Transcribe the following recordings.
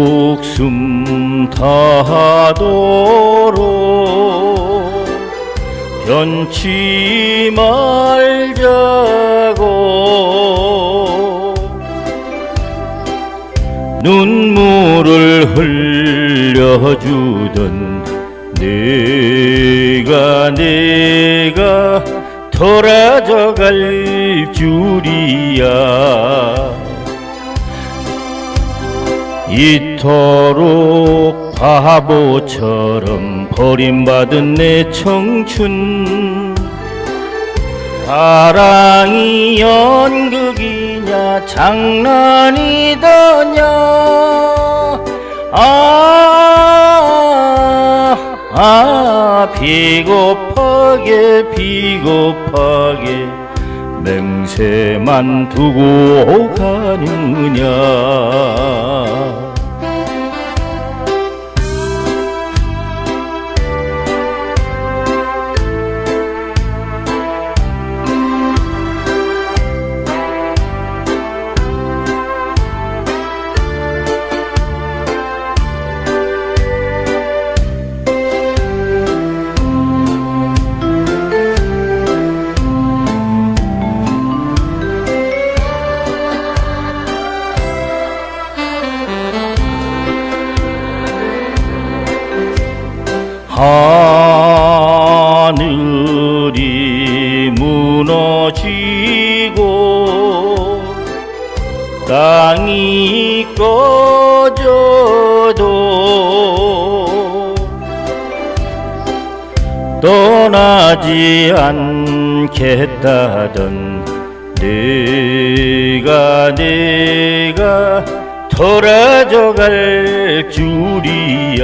목숨 다하도록 변치 말자고 눈물을 흘려주던 내가 내가 돌아져 갈 줄이야 이토록 바보처럼 버림받은 내 청춘. 사랑이 연극이냐 장난이더냐. 아, 아 비겁하게 비겁하게 맹세만 두고 가느냐 하늘이 무너지고 땅이 꺼져도 떠나지 않겠다던 내가 내가 돌아져 갈 줄이야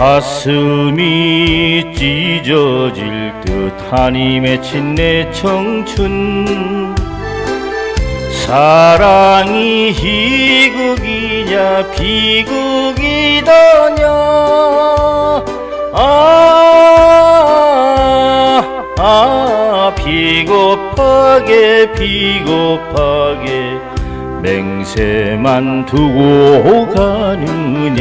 가슴이 찢어질 듯 한이 맺힌 내 청춘. 사랑이 희극이냐 비극이더냐. 아, 아 비겁하게 비겁하게 맹세만 두고 가느냐